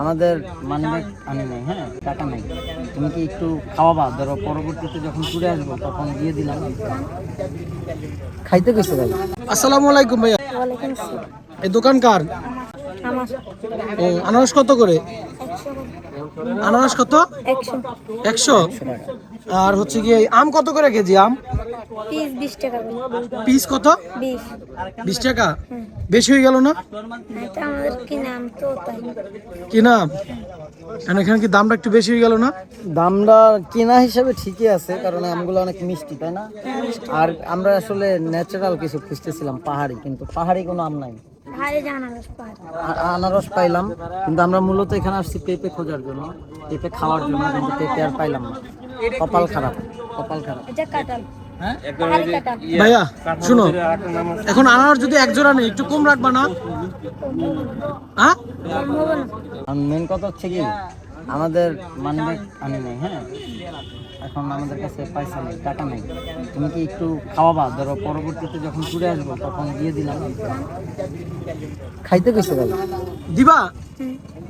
আমাদের মানি আনি নাই হ্যাঁ টাকা নাই। তুমি কি একটু খাওয়াবা? ধরো পরবর্তীতে যখন ঘুরে আসব তখন দিয়ে দিলাম। খাইতে গেছে ভাই? আসসালামু আলাইকুম ভাইয়া। এই দোকান কার? ও আনারস কত করে? আনারস কত? একশো। একশো। আর হচ্ছে কি আম কত করে কেজি আম? পিস বিশ টাকা করে। পিস কত? বিশ। বিশ টাকা? বেশি হয়ে গেল না? এটা আমাদের কি নাম? তো তাই কি না কেন এখানে কি দামটা একটু বেশি হয়ে গেল না? দামটা কেনা হিসাবে ঠিকই আছে কারণ আমগুলো অনেক মিষ্টি তাই না? আর আমরা আসলে ন্যাচারাল কিছু খুঁজতেছিলাম পাহাড়ি কিন্তু পাহাড়ি কোনো আম নাই। আনারস পাইলাম কিন্তু আমরা মূলত এখানে আসছি পেঁপে খোঁজার জন্য পেঁপে খাওয়ার জন্য কিন্তু পেঁপে আর পাইলাম না। কপাল খারাপ কপাল খারাপ। এটা হ্যাঁ কাটাল ভাইয়া শুনো এখন আনার যদি এক জোড়া নেই একটু কম রাখবা না? হ্যাঁ? মেন কথা হচ্ছে কি আমাদের মানে আনি নাই হ্যাঁ? এখন আমাদের কাছে পয়সা নেই টাকা নেই। তুমি কি একটু খাওয়াবা? ধরো পরবর্তীতে যখন ঘুরে আসব তখন দিয়ে দিলাম। খাইতে গেছে দিবা?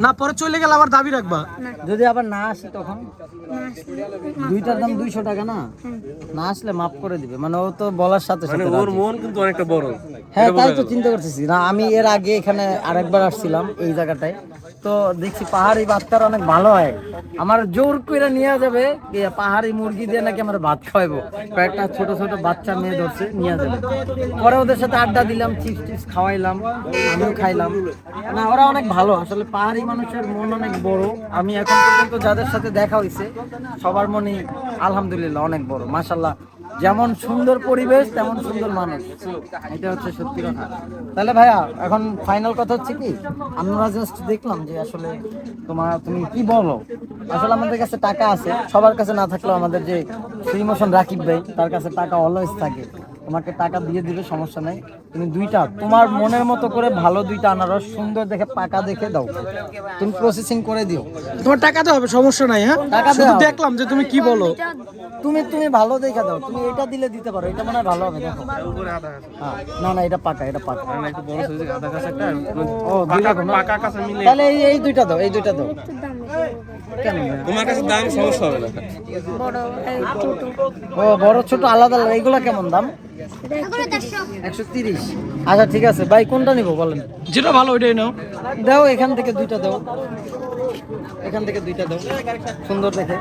না পরে চলে গেলে আবার দাবি রাখবা। যদি আবার না আসে তখন? দুইটার দাম দুইশো টাকা না? না আসলে মাফ করে দিবে। মানে ও তো বলার সাথে সাথে ওর মন কিন্তু অনেকটা বড়। হ্যাঁ তাই তো চিন্তা করতেছি। না, আমি এর আগে এখানে আরেকবার আসছিলাম এই জায়গাটায়। তো দেখছি পাহাড়ি বাচ্চারা অনেক ভালো হয়। আমার জোর করে নিয়ে যাবে পাহাড়ি মুরগি দিয়ে নাকি আমার ভাত খাওয়াবো কয়েকটা ছোট ছোট বাচ্চা মেয়ে ধরছে, নিয়ে যাবে। পরে ওদের সাথে আড্ডা দিলাম, চিপস টিপস খাওয়াইলাম, আমিও খাইলাম। না, ওরা অনেক ভালো। আসলে পাহাড়ি মানুষের মন অনেক বড়। আমি এখন পর্যন্ত যাদের সাথে দেখা হয়েছে সবার মনই আলহামদুলিল্লাহ অনেক বড়। মাশাল্লাহ যেমন সুন্দর পরিবেশ, তেমন সুন্দর মানুষ। এটা হচ্ছে সত্যি কথা। তাহলে ভাইয়া, এখন ফাইনাল কথা হচ্ছে কি? আমরা জাস্ট দেখলাম যে আসলে তোমার, তুমি কি বলো? আসলে আমাদের কাছে টাকা আছে। সবার কাছে না থাকলেও আমাদের যে শ্রীমোশন মোশন রাকিব ভাই, তার কাছে টাকা অলওয়েজ থাকে। তোমাকে টাকা দিয়ে দিবে সমস্যা নাই। তুমি দুইটা তোমার মনের মতো করে ভালো দুইটা আনারস সুন্দর দেখে পাকা দেখে দাও। তুমি প্রসেসিং করে দিও। তোমার টাকাতে হবে সমস্যা নাই হ্যাঁ? টাকা শুধু দেখলাম যে তুমি কি বলো। তুমি তুমি ভালো দেখে দাও। তুমি এটা দিলে দিতে পারো এটা মনে হয় ভালো হবে দেখো। হ্যাঁ, না না এটা পাকা এটা পাকা। ও দুইটা? তাহলে এই এই দুইটা দাও এই দুইটা দাও। তোমার কাছে দাম সমস্যা হবে না। বড় এই ছোট। ও বড় ছোট আলাদা আলাদা। এগুলা কেমন দাম? একশো একশো তিরিশ। আচ্ছা ঠিক আছে। ভাই কোনটা নিবো বলেন? যেটা ভালো ওইটাই নাও। দাও এখান থেকে দুইটা দাও। এখান থেকে দুইটা দাও। সুন্দর দেখে।